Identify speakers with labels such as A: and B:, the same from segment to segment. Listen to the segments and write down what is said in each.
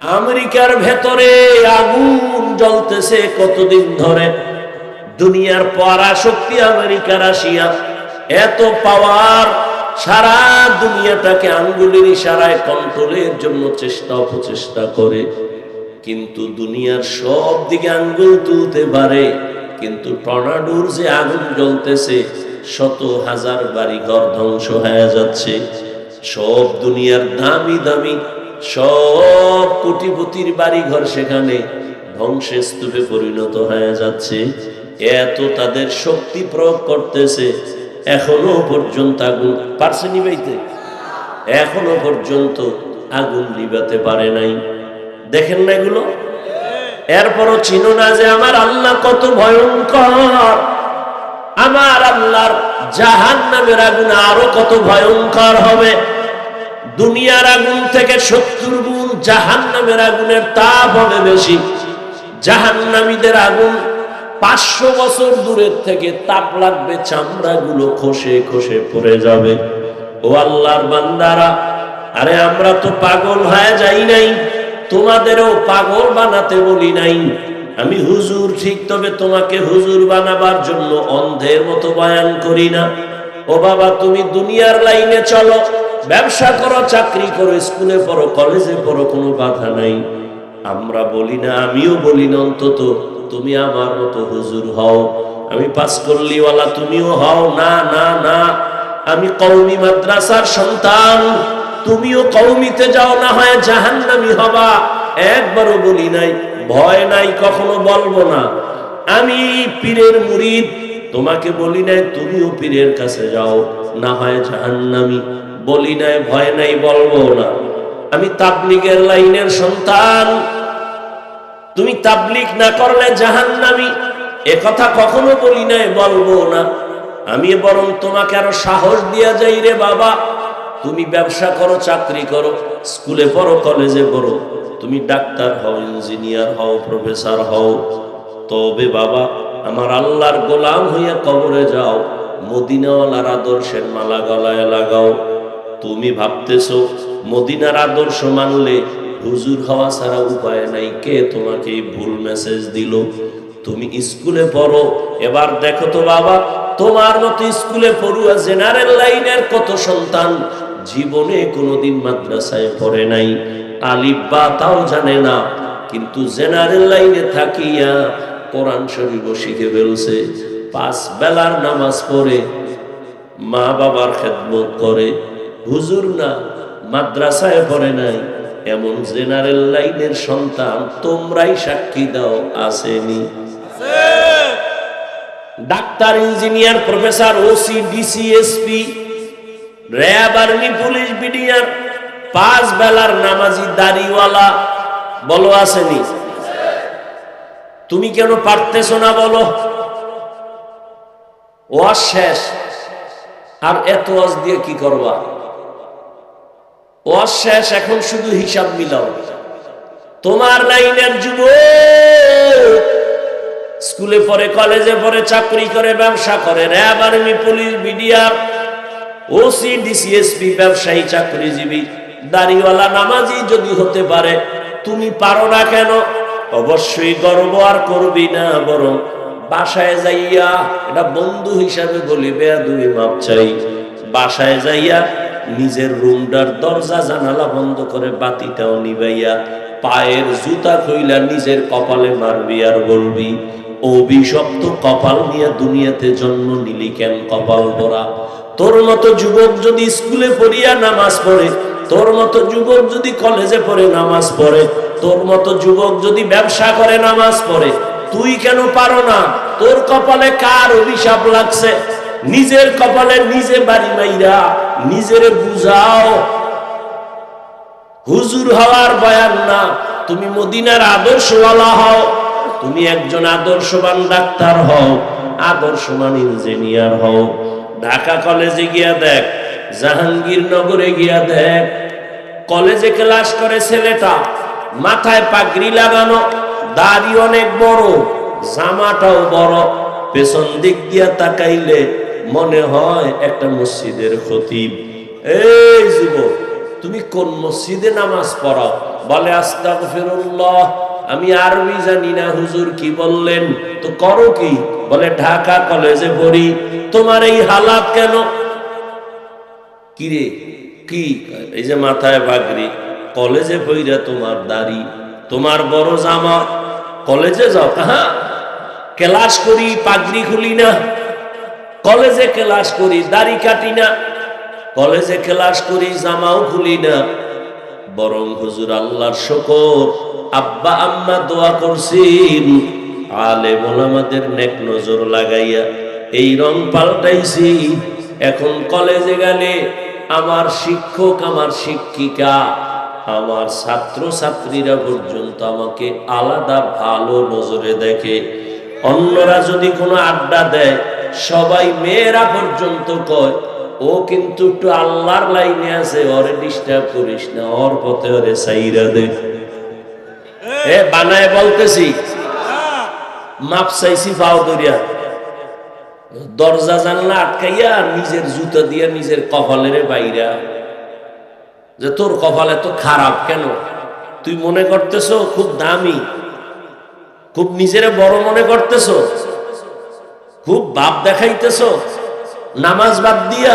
A: আমেরিকার ভেতরে আগুন জ্বলতেছে কতদিন ধরে। দুনিয়ার পরাশক্তি আমেরিকা, রাশিয়া। এত পাওয়ার সারা দুনিয়াটাকে আঙ্গুলের ইশারায় কন্ট্রোলের জন্য চেষ্টা অপচেষ্টা করে। কিন্তু দুনিয়ার সব দিকে আঙ্গুল তুলতে পারে। কিন্তু টর্নাডোর যে আগুন জ্বলতেছে, শত হাজার বাড়ি ঘর ধ্বংস হয়ে যাচ্ছে। সব দুনিয়ার দামি দামি সব কোটিপতির বাড়ি ঘর সেখানে ধ্বংসের স্তূপে পরিণত হয়ে যাচ্ছে। এত তাদের শক্তি প্রয়োগ করতেছে। এখনও পর্যন্ত আগুন পারছে নিবাইতে এখনও পর্যন্ত আগুন নিবাতে পারে নাই। দেখেন না এগুলো? এরপরও চিনো না যে আমার আল্লাহ কত ভয়ঙ্কর। আমার আল্লাহর জাহান নামের আগুন আরও কত ভয়ঙ্কর হবে। দুনিয়ার আগুন থেকে সত্তর গুণ জাহান নামের আগুনের তাপ হবে বেশি। জাহান্নামীদের আগুন পাঁচশো বছর দূরের থেকে তাপ লাগবে, চামড়াগুলো খসে খসে পড়ে যাবে। ও আল্লাহর বান্দারা, আরে আমরা তো পাগল হয়ে যাই নাই, তোমাদেরও পাগল বানাতে বলি নাই। আমি হুজুর ঠিক, তবে তোমাকে হুজুর বানাবার জন্য অন্ধের মতো বয়ান করি না। ও বাবা, তুমি দুনিয়ার লাইনে চলো। ব্যবসা করো, চাকরি করো, স্কুলে পড়ো, কলেজে পড়ো, কোনো বাধা নাই। আমরা বলি না, আমিও বলি না, অন্তত তুমি আমার মতো হুজুর হও। আমি পাস করলিওয়ালা, তুমিও হও। না না না, আমি কৌমি মাদ্রাসার সন্তান। তুমিও কৌমিতে যাও, না হয় জাহান্নামি হবা। একবারও বলি নাই, ভয় নাই, কখনো বলব না। আমি পীরের মুরিদ, তোমাকে বলি নাই, তুমিও পীরের কাছে যাও, না হয় জাহান্নামি। বলি নাই, ভয় নাই, বলব না। আমি তাবলিগের লাইনের সন্তান। তুমি তাবলিগ না করলে জাহান্নামি। এ কথা কখনো বলি নাই, বলব না। আমি বরং তোমাকে আরও সাহস দিয়া যাই রে বাবা। তুমি ব্যবসা করো, চাকরি করো, স্কুলে পড়ো, কলেজে পড়ো। তুমি ডাক্তার হও, ইঞ্জিনিয়ার হও, প্রফেসর হও। তবে বাবা, আমার আল্লাহর গোলাম হইয়া কবরে যাও। মদিনাওয়ালার আদর্শের মালা গলায় লাগাও। তুমি ভাবতেছো, মদিনার আদর্শ মানলে হুজুর হওয়া ছাড়া উপায় নাই, কে তোমাকে ভুল মেসেজ দিল? তুমি স্কুলে পড়ো, এবার দেখো তো বাবা, তোমার মতো স্কুলে পড়ুয়া জেনারেল লাইনের কত সন্তান জীবনে কোনোদিন মাদ্রাসায় পড়ে নাই। আলিফ বা তাও জানে না, কিন্তু জেনারেল লাইনে থাকিয়া কোরআন শরীফ শিখে ফেলছে। পাঁচ বেলার নামাজ পড়ে মা বাবার খেদমত করে হুজুর না, মাদ্রাসায় পড়ে নাই, এমন জেনারেল লাইনের সন্তান তোমরাই সাক্ষী দাও, আসেনি। Doctor, engineer, professor, OC, DC, SP, RAB, army, police, BDR, পাঁচ বেলার নামাজি, দাড়িওয়ালা, বলো, আসেনি। তুমি কেন পারতেছো না, বলো? ওয়াজ শেষ। আর এত ওয়াজ দিয়ে কি করবা? ওয়াজ শেষ এখন শুধু হিসাব মিলাও। তোমার লাইনের যুব স্কুলে পড়ে, কলেজে পড়ে, চাকরি করে, ব্যবসা করে, RAB, army, police OC, DC SP, ব্যবসায়ী, চাকরিজীবী, দাড়িওয়ালা, নামাজি যদি হতে পারে, তুমি পারো না কেন? অবশ্যই গর্ব আর করবি না, বরং বাসায় যাইয়া, এটা বন্ধু হিসাবে বলি বেয়া দুই মাপ চাই। বাসায় যাইয়া নিজের রুমটার দরজা জানালা বন্ধ করে বাতিটাও নিবাইয়া পায়ের জুতা কইলা নিজের কপালে মারবি আর বলবি অভিশপ্ত কপাল নিয়ে দুনিয়াতে জন্ম নিলি কেন কপাল ভরা? তোর মতো যুবক যদি স্কুলে পড়িয়া নামাজ পড়ে, তোর মতো যুবক যদি কলেজে পড়ে নামাজ পড়ে, তোর মতো যুবক যদি ব্যবসা করে নামাজ পড়ে, তুই কেন পারো না? তোর কপালে কার অভিশাপ লাগছে? নিজের কপালে নিজে বাড়ি মাইরা নিজের বুঝাও। হুজুর হওয়ার বয়ান না, তুমি মদিনার আদর্শওয়ালা হও, তুমি একজন আদর্শবান ডাক্তার হও, আদর্শবান ইঞ্জিনিয়ার হও। ঢাকা কলেজে গিয়া দেখ, জাহাঙ্গীরনগরে গিয়া দেখ, কলেজে ক্লাস করে ছেলেটা, মাথায় পাগড়ি লাগানো, দাড়ি অনেক বড়, জামাটাও বড়, পেছন দিক দিয়া তাকাইলে মনে হয় একটা মসজিদের খতিব। এই যুবক, তুমি কোন মসজিদে নামাজ পড়াও বলে, আস্তাগফিরুল্লাহ, আমি আরবি জানি না, হুজুর কি বললেন? তো করো কি? বলে, ঢাকা কলেজে পড়ি। তোমার এই হালাত কেন? কি রে? কি? এই যে মাথায় বাগরি। কলেজে পইরা তোমার দাড়ি, তোমার বড় জামা। কলেজে যাও। কাহা ক্লাস করি, পাগড়ি খুলি না। কলেজে ক্লাস করি, দাড়ি কাটি না। কলেজে ক্লাস করি, জামাও খুলি না। বরং হুজুর আল্লাহর শকর। আব্বা, আম্মা দোয়া করছেন। আলে মোলামাদের নেক নজর লাগাইয়া এই রং পাল্টাইছি। এখন কলেজে গেলে আমার শিক্ষক, আমার শিক্ষিকা, আমার ছাত্র ছাত্রীরা পর্যন্ত আমাকে আলাদা ভালো নজরে দেখে। অন্যরা যদি কোনো আড্ডা দেয় সবাই মেয়েরা পর্যন্ত কয়, ও কিন্তু একটু আল্লাহর লাইনে আছে, ওরে ডিস্টার্ব করিস না, ওর পথে ওরে সাইরা দে। এ, বানায় বলতেছি, মাপ চাইছি ফাও দরিয়া দরজা জানলা আটকাইয়া নিজের জুতা দিয়া নিজের কপালের বাইরা। যে তোর কপাল এত খারাপ কেন? তুই মনে করতেছ খুব দামি? খুব নিজেরে বড় মনে করতেছ? খুব বাপ দেখাইতেছ, নামাজ বাদ দিয়া।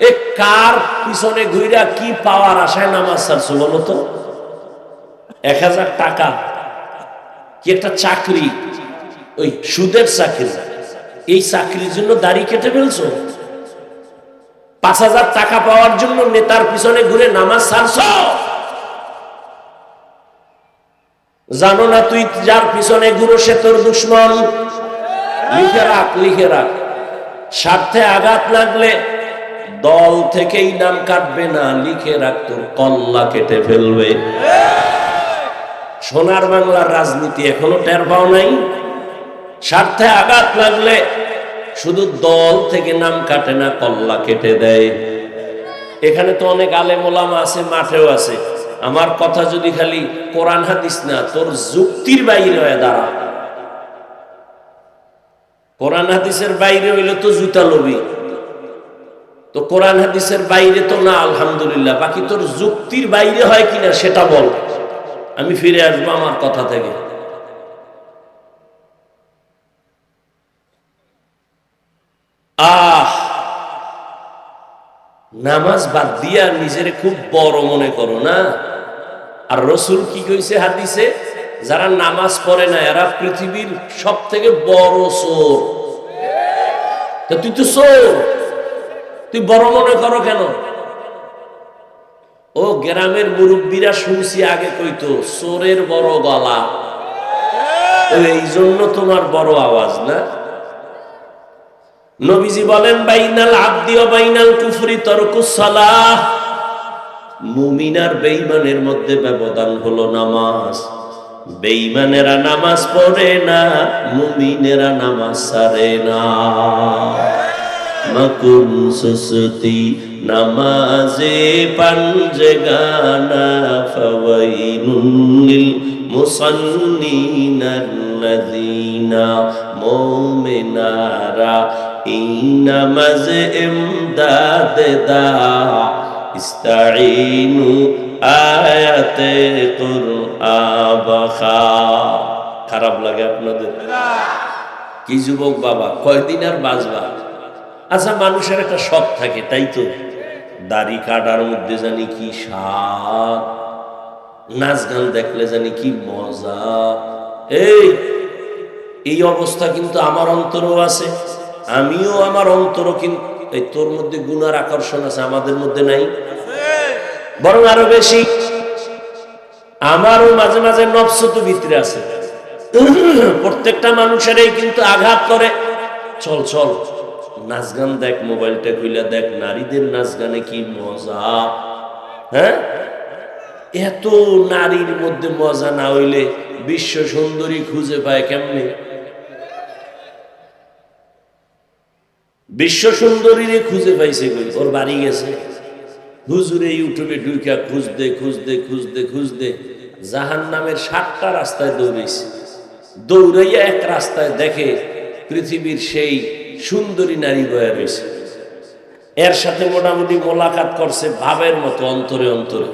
A: এ কার পিছনে ঘুইরা কি পাওয়ার আশায় নামাজ ছাড়ছো বলো তো? এক হাজার টাকা। কি একটা চাকরি? ওই সুদের চাকরি। এই চাকরির জন্য দাড়ি কেটে ফেলছো? পাঁচ হাজার টাকা পাওয়ার জন্য নেতার পিছনে ঘুরে নামাজ ছাড়ছ? জানো না তুই যার পিছনে ঘুরো সে তোর দুশ্মন? লিখে রাখ লিখে রাখ। স্বার্থে আঘাত লাগলে দল থেকেই নাম কাটবে না, লিখে রাখ তোর কল্লা কেটে ফেলবে। সোনার বাংলার রাজনীতি এখনও টের পাও নাই। স্বার্থে আঘাত লাগলে শুধু দল থেকে নাম কাটে না, কল্লা কেটে দেয়। এখানে তো অনেক আলেম ওলামা আছে, মাঠেও আছে। আমার কথা যদি খালি কোরআন হাদিস না, তোর যুক্তির বাইরে হয়ে দাঁড়া। কোরআন হাদিসের বাইরে হইলে তো জুতা লবি। তো কোরআন হাদিসের বাইরে তো না, আলহামদুলিল্লাহ। বাকি তোর যুক্তির বাইরে হয় কিনা সেটা বল। আমি ফিরে আসব আমার কথা থেকে। আহ! নামাজ বাদ দিয়া নিজের খুব বড় মনে করো না। আর রসুল কি কইছে হাদিসে? যারা নামাজ পড়ে না, এরা পৃথিবীর সব থেকে বড় চোর। তুই তো চোর। তুই বড় মনে করো কেন? ও গ্রামের মুরব্বীরা শুনছি আগে কইতো, চোরের বড় গলা। এই জন্য তোমার বড় আওয়াজ, না? নবীজি বলেন, বাইনাল আব্দি ও বাইনাল কুফরি তরকুস সালাহ। মুমিনার বেঈমানের মধ্যে ব্যবধান হলো নামাজ। বেঈমানেরা নামাজ পড়ে না, মুমিনেরা নামাজ সারে না। মকুন সুসতি নামাজে পাঞ্জে গানা ফাওয়াইনুল মুসান্নিনাল্লাযীনা মুমিনারা ইনামাজ ইমদাদ দা। ইস্তাঈনু আয়াতে কুরআন বাখা খারাপ লাগে আপনাদের? কি যুবক বাবা, কয়দিন আর বাঁচবা? আচ্ছা মানুষের একটা শখ থাকে, তাই তো? দাড়ি কাটার মধ্যে জানি কি স্বাদ, নাচ গান দেখলে জানি কি মজা। এই এই অবস্থা কিন্তু আমার অন্তরও আছে, আমিও আমার অন্তরও কিন্তু এই তোর মধ্যে গুনার আকর্ষণ আছে আমাদের মধ্যে নাই। বরং আরও বেশি আমারও মাঝে মাঝে নফস তো ভিতরে আছে। প্রত্যেকটা মানুষেরই কিন্তু আঘাত করে। চল চল নাচ গান দেখ মোবাইলটা খুলে দেখ নারীদের নাচ গানে কি মজা? হ্যাঁ? এত নারীর মধ্যে মজা না হইলে বিশ্ব সুন্দরী খুঁজে পায় কেমনে? বিশ্ব সুন্দরীরে খুঁজে পাইছে কই? ওর বাড়ি গেছে। হুজুরে ইউটিউবে ঢুকা খুঁজতে খুঁজতে খুঁজতে খুঁজতে জাহান নামের সাতটা রাস্তায় দৌড়েছে দৌড়াইয়া এক রাস্তায় দেখে পৃথিবীর সেই সুন্দরী নারী বয়া রয়েছে। এর সাথে মোটামুটি মোলাকাত করছে ভাবের মতো, অন্তরে অন্তরে।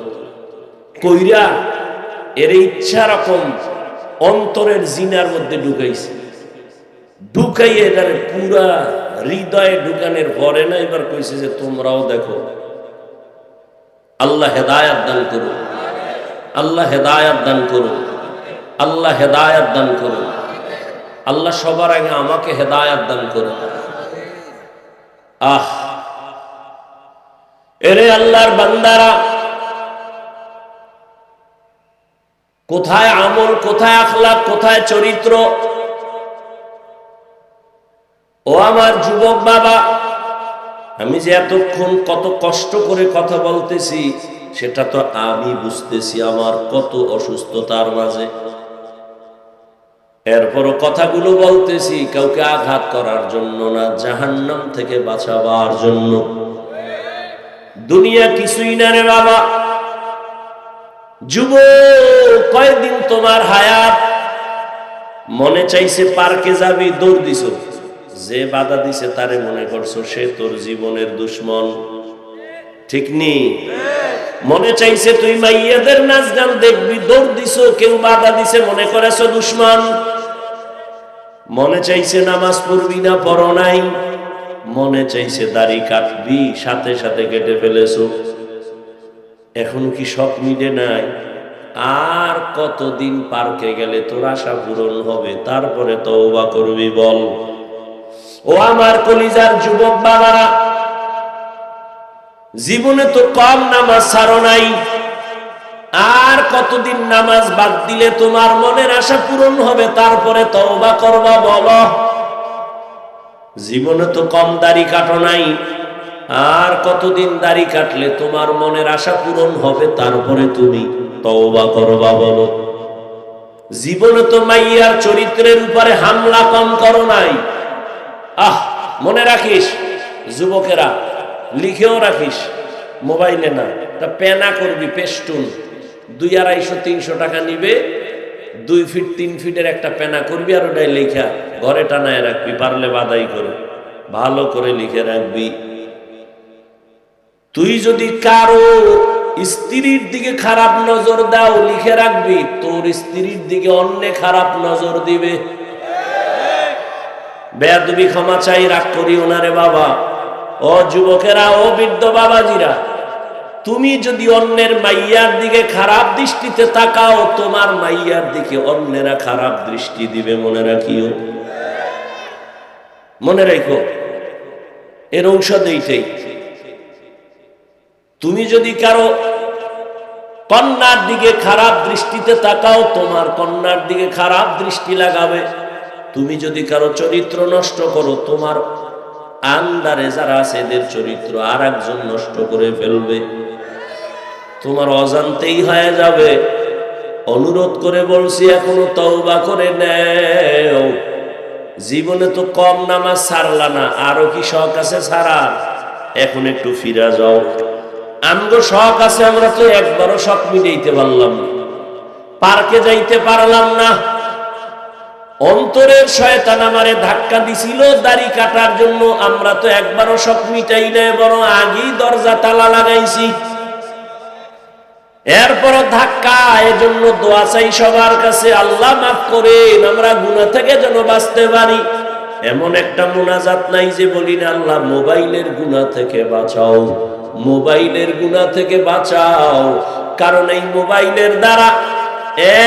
A: কইরা এর ইচ্ছা রকম অন্তরের জিনার মধ্যে ঢুকাইছে। ঢুকাই এটারে পুরা হৃদয়ে ঢুকানের পরে না এবার কইছে যে, তোমরাও দেখো। আল্লাহ হেদায়াত দান করুন আল্লাহ হেদায়াত দান করুন আল্লাহ হেদায়াত দান করুন আল্লাহ সবার আগে আমাকে হেদায়াত দান করুন আহ! এরে আল্লাহর বান্দারা, কোথায় আমল, কোথায় আখলাক কোথায় চরিত্র? ও আমার যুবক বাবা, আমি যে এতক্ষণ কত কষ্ট করে কথা বলতেছি, সেটা তো আমি বুঝতেছি আমার কত অসুস্থতার মাঝে। এরপরও কথাগুলো বলতেছি, কাউকে আঘাত করার জন্য না, জাহান্নাম থেকে বাঁচাবার জন্য। দুনিয়া কিছুই না রে বাবা। যুব কয়েকদিন তোমার হায়াত? মনে চাইছে পার্কে যাবি, দৌড় দিছ। যে বাধা দিছে তারে মনে করছ সে তোর জীবনের দুশ্মন। ঠিক নি? মনে চাইছে তুই মাইয়াদের নাচ গান দেখবি, দৌড় দিছ, কেউ বাধা দিছে, মনে করেছ দুশ্মন? মনে চাইছে নামাজ পড়বি না, পড়ো নাই। মনে চাইছে দাড়ি কাটবি, সাথে সাথে কেটে ফেলেছো। এখন কি সব মিলে নাই? আর কতদিন পার্কে গেলে তোর আশা পূরণ হবে? তারপরে তওবা করবি, বল। ও আমার কলিজার যুবক বাবারা, জীবনে তো কম নামাজ ছাড়ো নাই। আর কতদিন নামাজ বাদ দিলে তোমার মনের আশা পূরণ হবে? তারপরে তওবা করবা, বলো। জীবনে তো কম দাড়ি কাটো নাই। আর কতদিন দাড়ি কাটলে তোমার মনের আশা পূরণ হবে? তারপরে তুমি তওবা করবা, বলো। জীবনে তো মাইয়ার চরিত্রের উপরে হামলা কম করো নাই। আহ, মনে রাখিস, যুবকেরা, লিখেও রাখিস, মোবাইলে না, তা পেনা করবি, পেস্টুন। দুই আড়াইশো, তিনশো টাকা নিবে, দুই ফিট, তিন ফিটের একটা পেনা করবি আর ওটাই লেখা ঘরে টানায় রাখবি, পারলে বাদাই করে। ভালো করে লিখে রাখবি। তুই যদি কারও স্ত্রীর দিকে খারাপ নজর দাও, লিখে রাখবি, তোর স্ত্রীর দিকে অন্য খারাপ নজর দিবে। বেয়াদবি ক্ষমা চাই, রাগ করি ওনারে বাবা। ও যুবকেরা, ও বৃদ্ধ বাবাজিরা, তুমি যদি অন্যের মাইয়ার দিকে খারাপ দৃষ্টিতে তাকাও, তোমার মাইয়ার দিকে অন্যেরা খারাপ দৃষ্টি দিবে, মনে রাখিও। মনে রেখো, এর ঔষধ এইটাই। তুমি যদি কারও কন্যার দিকে খারাপ দৃষ্টিতে তাকাও, তোমার কন্যার দিকে খারাপ দৃষ্টি লাগাবে। তুমি যদি কারও চরিত্র নষ্ট করো, তোমার আন্দারে যারা আছে এদের চরিত্র আর একজন নষ্ট করে ফেলবে। তোমার অজান্তেই হয়ে যাবে। অনুরোধ করে বলছি, এখনও তওবা করে নেও। জীবনে তো কম নামাজ ছাড়লা না, আরও কি শখ আছে ছাড়ার এখন একটু ফিরা যাও। আমগো শখ আছে, আমরা তো একবারও শখ মিটাইতে পারলাম পার্কে যাইতে পারলাম না। অন্তরের শয়তান আমারে ধাক্কা দিছিল, দাড়ি কাটার জন্য আমরা তো একবারও সব মিটাই না বরং আগেই দরজা তালা লাগাইছি। এরপর ধাক্কা, এজন্য দোয়া চাই সবার কাছে, আল্লাহ মাফ করেন, আমরা গুণা থেকে যেন বাঁচতে পারি। এমন একটা মোনাজাত নাই যে বলি না, আল্লাহ, মোবাইলের গুণা থেকে বাঁচাও, মোবাইলের গুণা থেকে বাঁচাও। কারণ এই মোবাইলের দ্বারা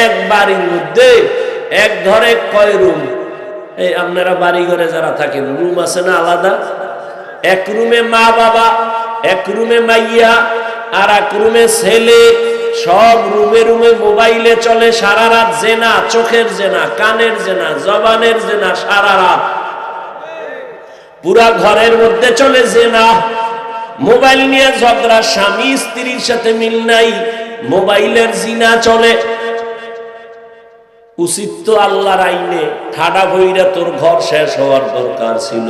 A: এক বাড়ির মধ্যে এক ঘরে কয় রুম? এই আপনারা বাড়ি ঘরে যারা থাকেন, রুম আছে না আলাদা? এক রুমে মা বাবা, এক রুমে মাইয়া, আর এক রুমে ছেলে। সব রুমে রুমে মোবাইলে চলে সারা রাত জেনা, চোখের জেনা, কানের জেনা, জবানের জেনা সারা রাত। পুরা ঘরের মধ্যে চলে জেনা। মোবাইল নিয়ে ঝগড়া, স্বামী স্ত্রীর সাথে মিল নাই, মোবাইলের জিনা চলে। উচিত তো আল্লাহর আইনে ঠাডা ভৈরা তোর ঘর শেষ হওয়ার দরকার ছিল।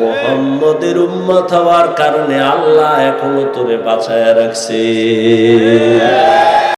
A: মোহাম্মদের উম্মত হওয়ার কারণে আল্লাহ এখনও তোরে বাঁচায় রাখছে।